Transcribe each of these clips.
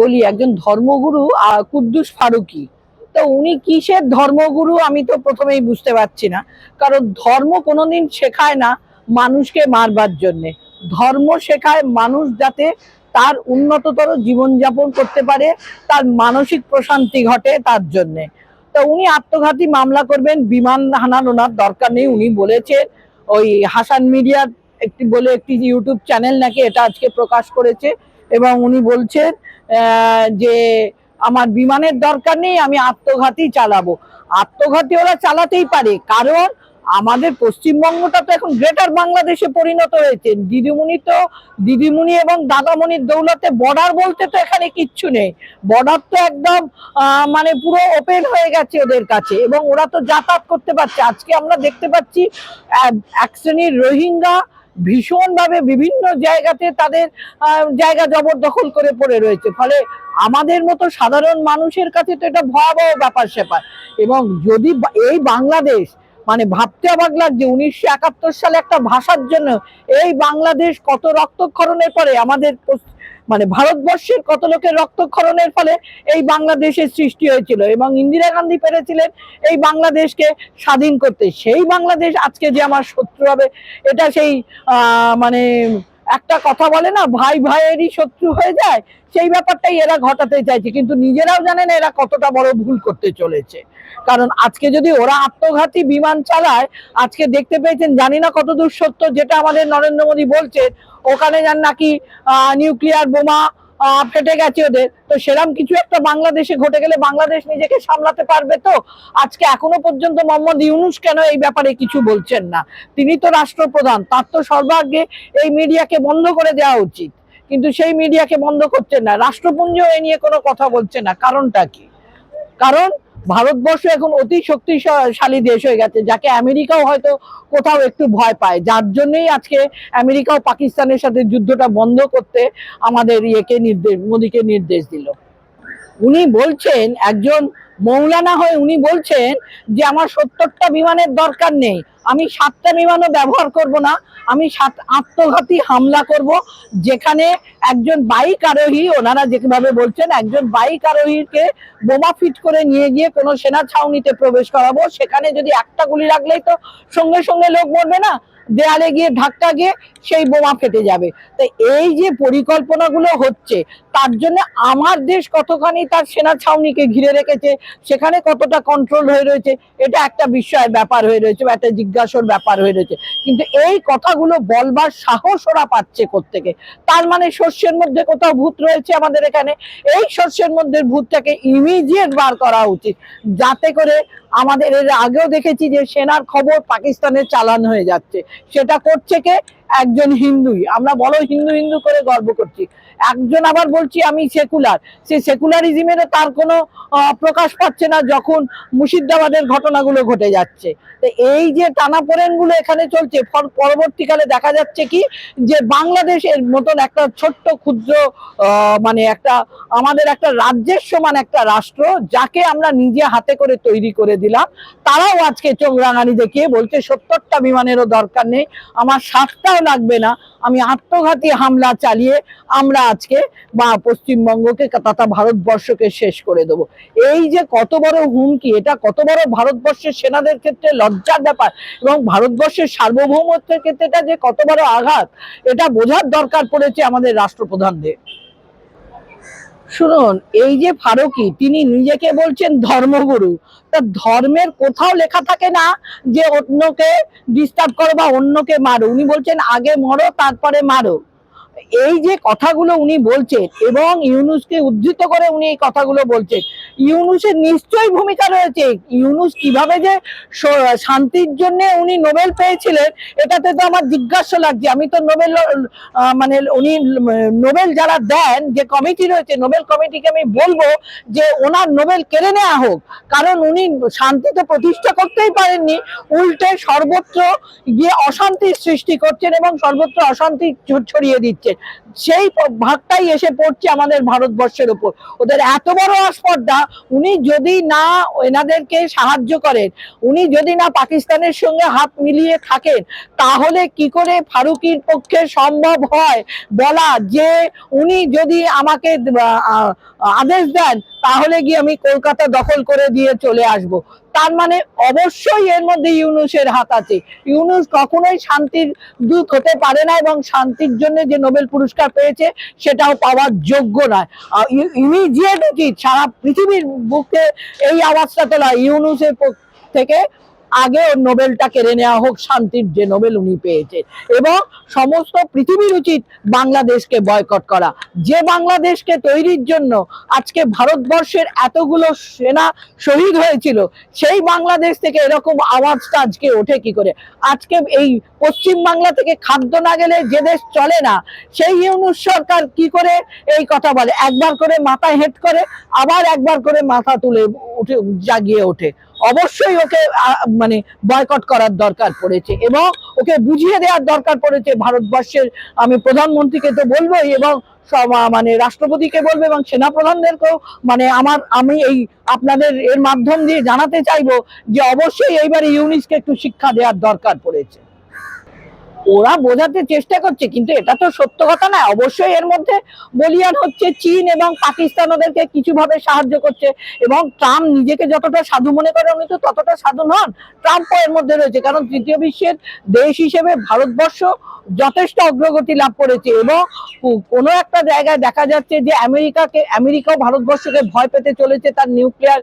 বলি, একজন ধর্মগুরু কুদ্দুস ফারুকি। তো উনি কিসের ধর্মগুরু আমি তো প্রথমেই বুঝতে পারছি না। কারণ ধর্ম কোনোদিন শেখায় না মানুষকে মারবার জন্যে। ধর্ম শেখায় মানুষ যাতে তার উন্নততর জীবনযাপন করতে পারে, তার মানসিক প্রশান্তি ঘটে তার জন্যে। তো উনি আত্মঘাতী মামলা করবেন, বিমান হানার ওনার দরকার নেই। উনি বলেছেন, ওই হাসান মিডিয়ার একটি বলে একটি ইউটিউব চ্যানেল নাকি এটা আজকে প্রকাশ করেছে এবং উনি বলছেন যে আমার বিমানের দরকার নেই, আমি আত্মঘাতী চালাবো। আত্মঘাতী ওরা চালাতেই পারে, কারণ আমাদের পশ্চিমবঙ্গটা তো এখন গ্রেটার বাংলাদেশে পরিণত হয়েছে। দিদিমণি তো, দিদিমণি এবং দাদামণির দৌলতে বর্ডার বলতে তো এখানে কিচ্ছু নেই। বর্ডার তো একদম মানে পুরো ওপেন হয়ে গেছে ওদের কাছে এবং ওরা তো যাতায়াত করতে পারছে। আজকে আমরা দেখতে পাচ্ছি এক- শ্রেণির রোহিঙ্গা ভীষণভাবে বিভিন্ন জায়গাতে তাদের জায়গা জবরদখল করে পড়ে রয়েছে। ফলে আমাদের মতো সাধারণ মানুষের কাছে তো এটা ভয়াবহ ব্যাপার স্যাপার। এবং যদি এই বাংলাদেশ মানে ভাবতে অবাক লাগছে, উনিশশো একাত্তর সালে একটা ভাষার জন্য এই বাংলাদেশ কত রক্তক্ষরণের পরে আমাদের মানে ভারতবর্ষের কত লোকের রক্তক্ষরণের ফলে এই বাংলাদেশের সৃষ্টি হয়েছিল এবং ইন্দিরা গান্ধী পেরেছিলেন এই বাংলাদেশকে স্বাধীন করতে। সেই বাংলাদেশ আজকে যে আমার শত্রু হবে, এটা সেই মানে একটা কথা বলে না, ভাই ভাইয়েরই শত্রু হয়ে যায়, সেই ব্যাপারটাই এরা ঘটাতে চাইছে। কিন্তু নিজেরাও জানেন এরা কতটা বড় ভুল করতে চলেছে। কারণ আজকে যদি ওরা আত্মঘাতী বিমান চালায়, আজকে দেখতে পেয়েছেন, জানি না কতদূর সত্য যেটা আমাদের নরেন্দ্র মোদী বলছেন ওখানে যান নাকি নিউক্লিয়ার বোমা ফেটে গেছে ওদের। তো সেরকম কিছু একটা বাংলাদেশে ঘটে গেলে বাংলাদেশ নিজেকে সামলাতে পারবে তো? আজকে এখনও পর্যন্ত মোহাম্মদ ইউনুস কেন এই ব্যাপারে কিছু বলছেন না? তিনি তো রাষ্ট্রপ্রধান, তার তো সর্বাগ্রে এই মিডিয়াকে বন্ধ করে দেওয়া উচিত। কিন্তু সেই মিডিয়াকে বন্ধ করছেন না। রাষ্ট্রপুঞ্জ এ নিয়ে কোনো কথা বলছে না। কারণটা কি? কারণ ভারতবর্ষ এখন অতি শক্তিশালী দেশ হয়ে গেছে, যাকে আমেরিকাও হয়তো কোথাও একটু ভয় পায়। যার জন্যই আজকে আমেরিকাও পাকিস্তানের সাথে যুদ্ধটা বন্ধ করতে আমাদের ইয়েকে নির্দেশ, মোদীকে নির্দেশ দিল। উনি বলছেন, একজন মৌলানা হয়ে উনি বলছেন যে আমার সত্তরটা বিমানের দরকার নেই। আমি সাতটা বিমানও ব্যবহার করব না, আমি সাত আত্মঘাতী হামলা করব। যেখানে একজন বাইক আরোহী, ওনারা যেভাবে বলছেন, একজন বাইক আরোহীকে বোমা ফিট করে নিয়ে গিয়ে কোনো সেনা ছাউনিতে প্রবেশ করাবো। সেখানে যদি একটা গুলি রাখলেই তো সঙ্গে সঙ্গে লোক মরবে না, দেয়ালে গিয়ে ধাক্কা গিয়ে সেই বোমা ফেটে যাবে। তো এই যে পরিকল্পনাগুলো হচ্ছে তার জন্য আমার দেশ কতখানি তার সেনা ছাউনিকে ঘিরে রেখেছে, সেখানে কতটা কন্ট্রোল হয়ে রয়েছে, এটা একটা বিষয় ব্যাপার হয়ে রয়েছে বা একটা জিজ্ঞাসার ব্যাপার হয়ে রয়েছে। কিন্তু এই কথাগুলো বলবার সাহস ওরা পাচ্ছে থেকে তার মানে শস্যের মধ্যে কোথাও ভূত রয়েছে আমাদের এখানে? এই শস্যের মধ্যে ভূতটাকে ইমিডিয়েট বার করা উচিত। যাতে করে আমাদের এর আগেও দেখেছি যে সেনার খবর পাকিস্তানে চালান হয়ে যাচ্ছে। সেটা করছে কে? একজন হিন্দুই। আমরা বলো হিন্দু হিন্দু করে গর্ব করছি। একজন আবার বলছি আমি সেকুলার। সেই সেকুলারিজমেরও তার কোনো প্রকাশ পাচ্ছে না যখন মুর্শিদাবাদের ঘটনাগুলো ঘটে যাচ্ছে। তো এই যে টানাপোড়েনগুলো এখানে চলছে পরবর্তীকালে দেখা যাচ্ছে কি যে বাংলাদেশের মতন একটা ছোট্ট, ক্ষুদ্র মানে একটা, আমাদের একটা রাজ্যের সমান একটা রাষ্ট্র যাকে আমরা নিজে হাতে করে তৈরি করে দিলাম। তারাও আজকে চোখ রাঙানি দেখিয়ে বলছে, সত্তরটা বিমানেরও দরকার নেই। আমার সাতটাও লাগবে না। আমি আত্মঘাতী হামলা চালিয়ে আমরা আজকে বা পশ্চিমবঙ্গকে, তথা ভারতবর্ষকে শেষ করে দেবো। এই যে কত বড় হুমকি, এটা কত বড় ভারতবর্ষের সেনাদের ক্ষেত্রে লজ্জার ব্যাপার এবং ভারতবর্ষের সার্বভৌমত্বের ক্ষেত্রে এটা যে কত বড় আঘাত, এটা বোঝার দরকার পড়েছে আমাদের রাষ্ট্রপ্রধানদের। শুনুন, এই যে ফারুকি, তিনি নিজেকে বলছেন ধর্মগুরু। তা ধর্মের কোথাও লেখা থাকে না যে অন্যকে ডিস্টার্ব করো বা অন্যকে মারো। উনি বলছেন, আগে মরো, তারপরে মারো। এই যে কথাগুলো উনি বলছেন এবং ইউনুসকে উদ্ধৃত করে উনি এই কথাগুলো বলছেন, ইউনুসের নিশ্চয়ই ভূমিকা রয়েছে। ইউনুস কীভাবে যে শান্তির জন্য উনি নোবেল পেয়েছিলেন, এটাতে তো আমার জিজ্ঞাসা লাগছে। আমি তো নোবেল মানে উনি নোবেল যারা দেন, যে কমিটি রয়েছে, নোবেল কমিটিকে আমি বলব যে ওনার নোবেল কেড়ে নেওয়া হোক। কারণ উনি শান্তি তো প্রতিষ্ঠা করতেই পারেননি, উল্টে সর্বত্র গিয়ে অশান্তির সৃষ্টি করছেন এবং সর্বত্র অশান্তি ছড়িয়ে দিচ্ছেন। দিচ্ছে সেই ভাগটাই এসে পড়ছে আমাদের ভারতবর্ষের উপর। ওদের এত বড় আসপর্দা উনি যদি না এনাদেরকে সাহায্য করেন, উনি যদি না পাকিস্তানের সঙ্গে হাত মিলিয়ে থাকেন, তাহলে কি করে ফারুকির পক্ষে সম্ভব হয় বলা যে উনি যদি আমাকে আদেশ দেন, তাহলে গিয়ে আমি কলকাতা দখল করে দিয়ে চলে আসব। তার মানে অবশ্যই এর মধ্যে ইউনুসের হাত আছে। ইউনুস কখনোই শান্তির দূত হতে পারে না এবং শান্তির জন্য যে নোবেল পুরস্কার পেয়েছে, সেটাও পাওয়ার যোগ্য নয়। ইমিডিয়েট উচিত সারা পৃথিবীর বুকে এই আওয়াজটা তোলা ইউনুসের থেকে আগে ওর নোবেলটা কেড়ে নেওয়া হোক, শান্তির যে নোবেল উনি পেয়েছে। এবং সমস্ত পৃথিবীর উচিত বাংলাদেশকে বয়কট করা। যে বাংলাদেশকে তৈরির জন্য আজকে ভারতবর্ষের এতগুলো সেনা শহীদ হয়েছিল, সেই বাংলাদেশ থেকে এরকম আওয়াজটা আজকে ওঠে কি করে? আজকে এই পশ্চিম বাংলা থেকে খাদ্য না গেলে যে দেশ চলে না, সেই ইউনুস সরকার কি করে এই কথা বলে? একবার করে মাথায় হেট করে, আবার একবার করে মাথা তুলে উঠে, জাগিয়ে ওঠে। অবশ্যই ওকে মানে বয়কট করার দরকার পড়েছে এবং ওকে বুঝিয়ে দেওয়ার দরকার পড়েছে ভারতবর্ষের, আমি প্রধানমন্ত্রীকে তো বলবোই এবং মানে রাষ্ট্রপতিকে বলব এবং সেনাপ্রধানদেরকেও মানে আমার, আমি এই আপনাদের এর মাধ্যম দিয়ে জানাতে চাইব যে অবশ্যই এইবারে ইউনিসকে একটু শিক্ষা দেওয়ার দরকার পড়েছে। ওরা বোঝাতে চেষ্টা করছে, কিন্তু এটা তো সত্য কথা না অবশ্যই এর মধ্যে বলিয়ান হচ্ছে, চীন এবং পাকিস্তান ওদেরকে কিছুভাবে সাহায্য করছে এবং ট্রাম্প নিজেকে যতটা সাধু মনে করে উনি তো ততটা সাধু নন, ট্রাম্পও এর মধ্যে রয়েছে, কারণ তৃতীয় বিশ্বের দেশ হিসেবে ভারতবর্ষ যথেষ্ট অগ্রগতি লাভ করেছে এবং কোনো একটা জায়গায় দেখা যাচ্ছে যে আমেরিকাকে, আমেরিকাও ভারতবর্ষকে ভয় পেতে চলেছে তার নিউক্লিয়ার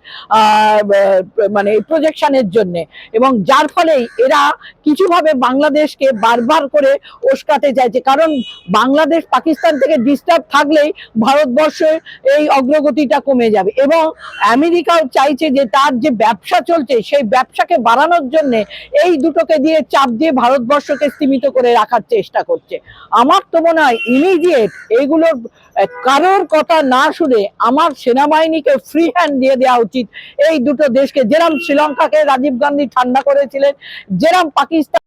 মানে প্রজেকশনের জন্য এবং যার ফলেই এরা কিছুভাবে বাংলাদেশকে বারবার করে উস্কাতে চাইছে কারণ বাংলাদেশ পাকিস্তান থেকে ডিস্টার্ব থাকলেই ভারতবর্ষের এই অগ্রগতিটা কমে যাবে। এবং আমেরিকাও চাইছে যে তার যে ব্যবসা চলছে, সেই ব্যবসাকে বাড়ানোর জন্য এই দুটোকে দিয়ে চাপ দিয়ে ভারতবর্ষকে সীমিত করে রাখার চেষ্টা করছে। আমার তো মনে হয় ইমিডিয়েট এইগুলোর কারোর কথা না শুনে আমার সেনাবাহিনীকে ফ্রি হ্যান্ড দিয়ে দেওয়া উচিত। এই দুটো দেশকে, যেরম শ্রীলঙ্কাকে রাজীব গান্ধী ঠান্ডা করেছিলেন, যেরম পাকিস্তান